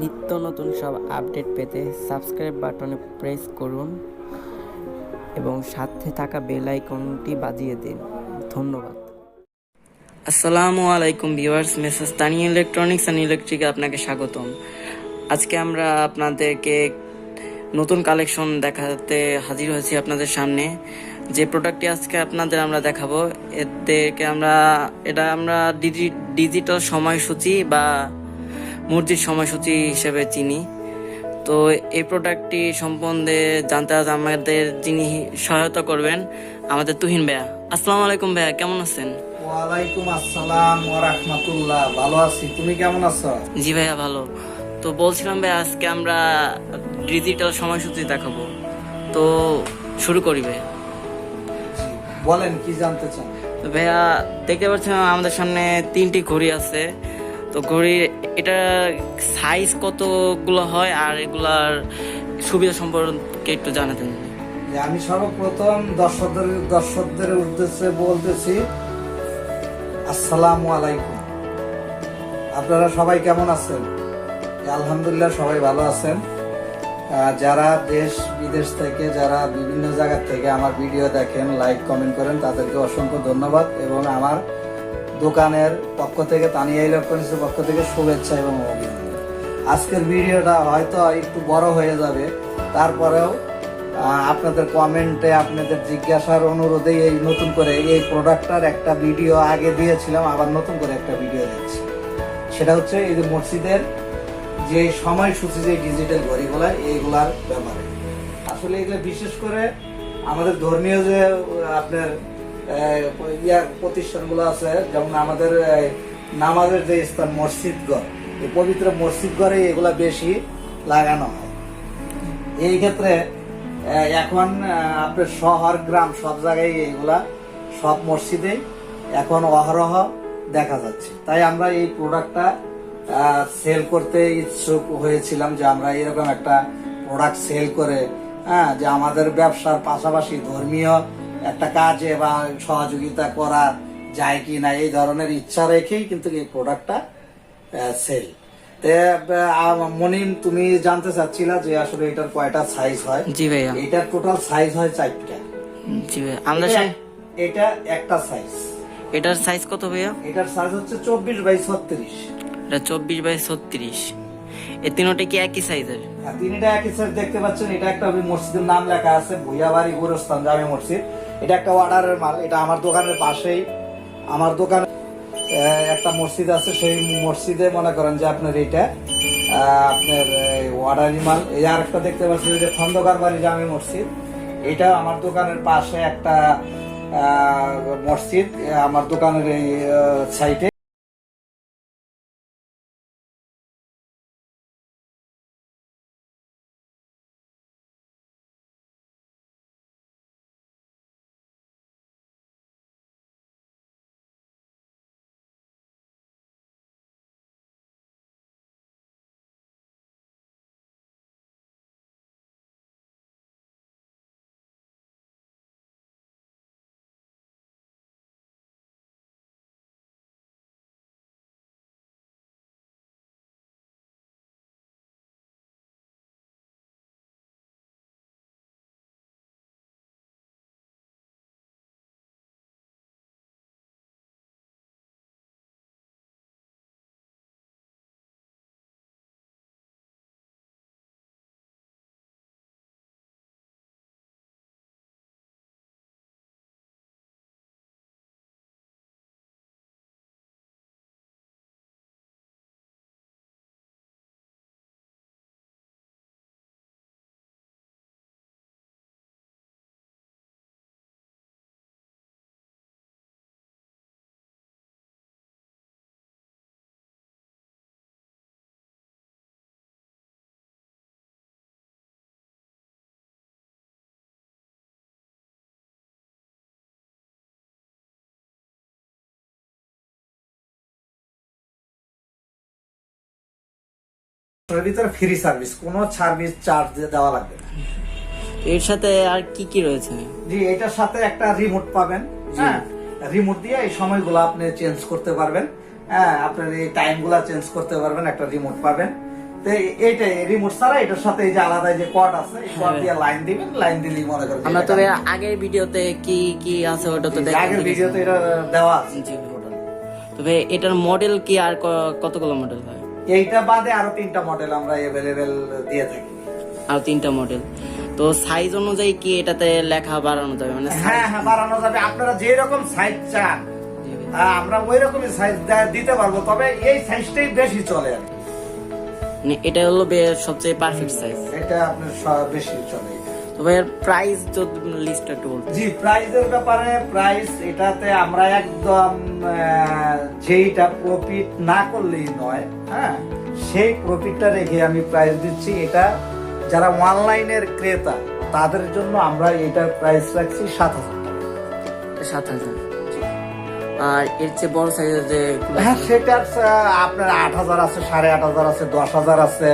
নিত্য নতুন সব আপডেট পেতে সাবস্ক্রাইব বাটনে প্রেস করুন এবং সাথে থাকা বেল আইকনটি বাজিয়ে দিন। ধন্যবাদ। আসসালামু আলাইকুম viewers message Tani electronics and ইলেকট্রিকে আপনাকে স্বাগতম। আজকে আমরা আপনাদেরকে নতুন কালেকশন দেখাতে হাজির হয়েছি আপনাদের সামনে। যে প্রোডাক্টটি আজকে আপনাদের আমরা দেখাবো, এদেরকে আমরা, এটা আমরা ডিজি- ডিজিটাল সময়সূচি বা মূর্তির সময়সূচি হিসেবে চিনি তো এই প্রোডাক্টটি সম্বন্ধে জানতে আজ আমাদের যিনি সহায়তা করবেন আমাদের তুহিন ভাইয়া। আসসালামু আলাইকুম ভাইয়া কেমন আছেন? ওয়ালাইকুম আসসালাম ওয়া রাহমাতুল্লাহ ভালো আছি। তুমি কেমন আছো? জি ভাইয়া ভালো। তো বলছিলাম ভাই আজকে আমরা ডিজিটাল সময়সূচি দেখাবো। তো শুরু করি ভাইয়া। বলেন কি জানতে চান? ভাইয়া দেখতে পাচ্ছেন আমাদের সামনে তিনটি ঘড়ি আছে। তো ঘড়ি এটা সাইজ কতগুলো হয় আর এগুলার সুবিধা সম্পর্কে একটু জানাতেন আমি সর্বপ্রথম দর্শকদের দর্শকদের উদ্দেশ্যে বলতেছি, আসসালামু আলাইকুম। আপনারা সবাই কেমন আছেন? আলহামদুলিল্লাহ সবাই ভালো আছেন। যারা দেশ বিদেশ থেকে, যারা বিভিন্ন জায়গা থেকে আমার ভিডিও দেখেন লাইক কমেন্ট করেন, তাদেরকে অসংখ্য ধন্যবাদ এবং আমার দোকানের পক্ষ থেকে তানিয়া ইলেকট্রনিক্সের পক্ষ থেকে শুভেচ্ছা এবং অভিনন্দন। আজকের ভিডিওটা হয়তো একটু বড় হয়ে যাবে। তারপরেও আপনাদের কমেন্টে আপনাদের জিজ্ঞাসার অনুরোধে এই নতুন করে এই প্রোডাক্টটার একটা ভিডিও আগে দিয়েছিলাম, আবার নতুন করে একটা ভিডিও দিচ্ছি। সেটা হচ্ছে এই যে মসজিদের যে সময়সূচি, যে ডিজিটাল ঘড়িগুলা, এইগুলার ব্যাপারে। আসলে এগুলো বিশেষ করে আমাদের ধর্মীয় যে আপনার প্রতিষ্ঠানগুলো আছে, যেমন আমাদের নামাজের যে স্থান মসজিদঘর এই পবিত্র মসজিদঘরে এগুলা বেশি লাগানো হয়। এই ক্ষেত্রে এখন আপনার শহর, গ্রাম, সব জায়গায় এইগুলা সব মসজিদে এখন অহরহ দেখা যাচ্ছে। তাই আমরা এই প্রোডাক্টটা সেল করতে ইচ্ছুক হয়েছিলাম যে আমরা এরকম একটা প্রোডাক্ট সেল করে হ্যাঁ যে আমাদের ব্যবসার পাশাপাশি ধর্মীয় একটা কাজে বা সহযোগিতা করা যায় কি না এই ধরনের ইচ্ছা রেখেই কিন্তু এই প্রোডাক্টটা সেল মনিম তুমি জানতে চাচ্ছিলা যে আসলে এটার কয়টা সাইজ হয়? জি ভাইয়া। এটার টোটাল সাইজ হয় চারটা। জি ভাইয়া। আমরা এটা- একটা সাইজ এটার সাইজ কত ভাইয়া? এটার সাইজ হচ্ছে চব্বিশ বাই ছত্রিশ। এটা চব্বিশ বাই ছত্রিশ। এই তিনটে কি একই সাইজের আর তিনটা একই সাইজ দেখতে পাচ্ছেন। এটা একটা মসজিদের নাম লেখা আছে ভুইয়াবাড়ি গোরস্থান জামে মসজিদ। এটা একটা অর্ডারের মাল, এটা আমার দোকানের পাশেই। আমার দোকান একটা মসজিদ আছে, সেই মসজিদে মনে করেন যে আপনার এইটা আপনার অর্ডারি মাল। এই আর একটা দেখতে পাচ্ছি যে খন্দকার বাড়ি জামে মসজিদ। এটা আমার দোকানের পাশে একটা মসজিদ আমার দোকানের এই সাইটে এর ভিতরে ফ্রি সার্ভিস কোনো সার্ভিস চার্জ দেওয়া লাগবে না। এর সাথে আর কি কি রয়েছে? জি এটার সাথে একটা রিমোট পাবেন হ্যাঁ? রিমোট দিয়ে এই সময়গুলো আপনি চেঞ্জ করতে পারবেন হ্যাঁ? আপনার এই টাইমগুলো চেঞ্জ করতে পারবেন একটা রিমোট পাবেন। তো এইটাই রিমোট ছাড়া এটার সাথে এই যে আলাদা যে কর্ড আছে এই কর্ড হ্যাঁ। দিয়ে লাইন দিবেন লাইন দিলেই মনে করেন আমরা তবে আগের ভিডিওতে কি কি আছে ওটা তো। আগের ভিডিওতে এটা দেওয়া আছে। তবে এটার মডেল কি আর কতগুলো মডেল হয়? এইটা বাদে আরও তিনটা মডেল আমরা অ্যাভেলেবেল দিয়ে থাকি। আর তিনটা মডেল তো সাইজ অনুযায়ী কি এটাতে লেখা বাড়ানো যাবে? মানে হ্যাঁ হ্যাঁ বাড়ানো যাবে। আপনারা যে রকম সাইজ চান আমরা ওই রকমই সাইজ দিতে পারব। তবে এই সাইজটাই বেশি চলে আর মানে এটা হলো সবচেয়ে পারফেক্ট সাইজ এটা আপনার বেশি চলে। প্রাইস তো লিস্ট একটু বলবেন জি প্রাইসের ব্যাপারে প্রাইস এটাতে আমরা একদম যেইটা প্রফিট না করলেই নয় হ্যাঁ? সেই প্রফিটটা রেখে আমি প্রাইস দিচ্ছি। এটা যারা অনলাইনের ক্রেতা তাদের জন্য আমরা এটার প্রাইস রাখছি সাত হাজার টাকা। সাত হাজার আর এর চেয়ে বড় সাইজের যে হ্যাঁ সেটা আপনার আট হাজার আছে সাড়ে আট হাজার আছে দশ হাজার আছে।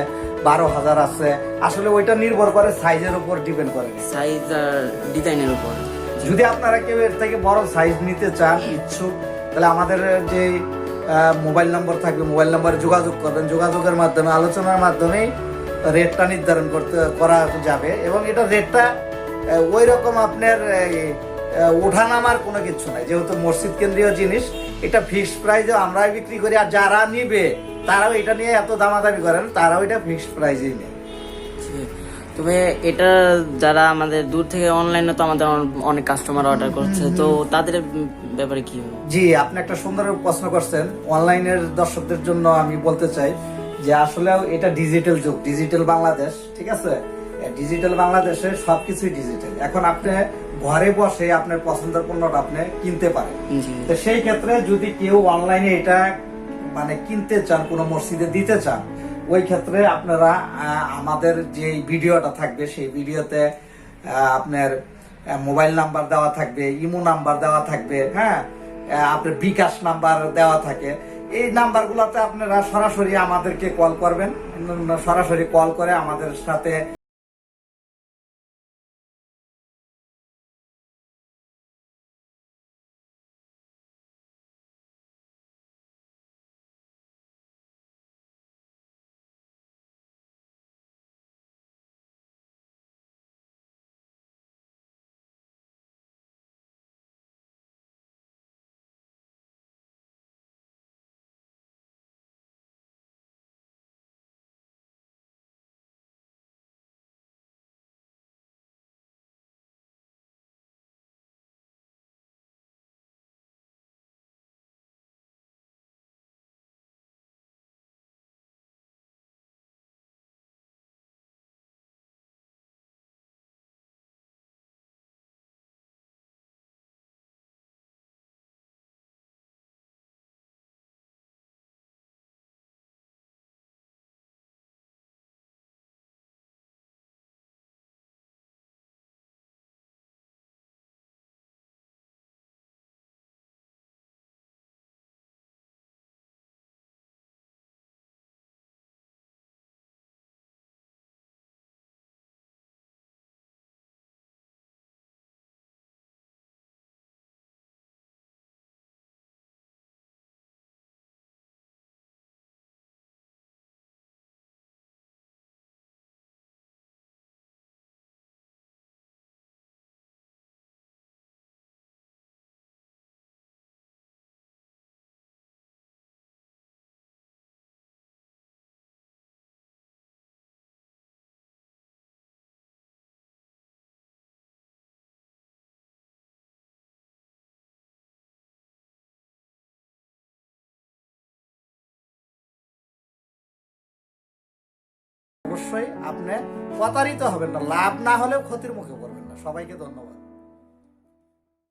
বারো হাজার আছে। আসলে ওইটা নির্ভর করে সাইজের উপর ডিপেন্ড করে। সাইজ আর ডিজাইনের উপর। যদি আপনারা কেউ এর থেকে বড় সাইজ নিতে চান ইচ্ছুক তাহলে আমাদের যে মোবাইল নম্বর থাকবে মোবাইল নম্বরে যোগাযোগ করবেন। যোগাযোগের মাধ্যমে আলোচনার মাধ্যমে রেটটা নির্ধারণ করতে করা যাবে। এবং এটা রেটটা ওই রকম আপনার ওঠানামার কোনো কিছু নাই। যেহেতু মসজিদ কেন্দ্রীয় জিনিস এটা ফিক্সড প্রাইসে আমরাই বিক্রি করি। আর যারা নিবে তারাও এটা নিয়ে এত দামাদামি করেন তারাও এটা ফিক্সড প্রাইসেই নেয়। তবে এটা যারা আমাদের দূর থেকে অনলাইনে তো আমাদের অনেক কাস্টমার অর্ডার করছে তো তাদের ব্যাপারে কি জি আপনি একটা সুন্দর প্রশ্ন করছেন। অনলাইনের দর্শকদের জন্য আমি বলতে চাই যে আসলে এটা ডিজিটাল যুগ ডিজিটাল বাংলাদেশ ঠিক আছে? ডিজিটাল বাংলাদেশে সবকিছুই ডিজিটাল এখন আপনি ঘরে বসে আপনার পছন্দের পণ্যটা আপনি কিনতে পারেন। তো সেই ক্ষেত্রে যদি কেউ অনলাইনে এটা মানে কিনতে চান, কোনো মসজিদে দিতে চান, ওই ক্ষেত্রে আপনারা আমাদের যে ভিডিওটা থাকবে, সেই ভিডিওতে আপনার মোবাইল নাম্বার দেওয়া থাকবে, ইমো নাম্বার দেওয়া থাকবে হ্যাঁ? আপনার বিকাশ নাম্বার দেওয়া থাকে। এই নাম্বারগুলোতে আপনারা সরাসরি আমাদেরকে কল করবেন, সরাসরি কল করে আমাদের সাথে অবশ্যই আপনি প্রতারিত হবেন না। লাভ না হলেও ক্ষতির মুখে পড়বেন না। সবাইকে ধন্যবাদ।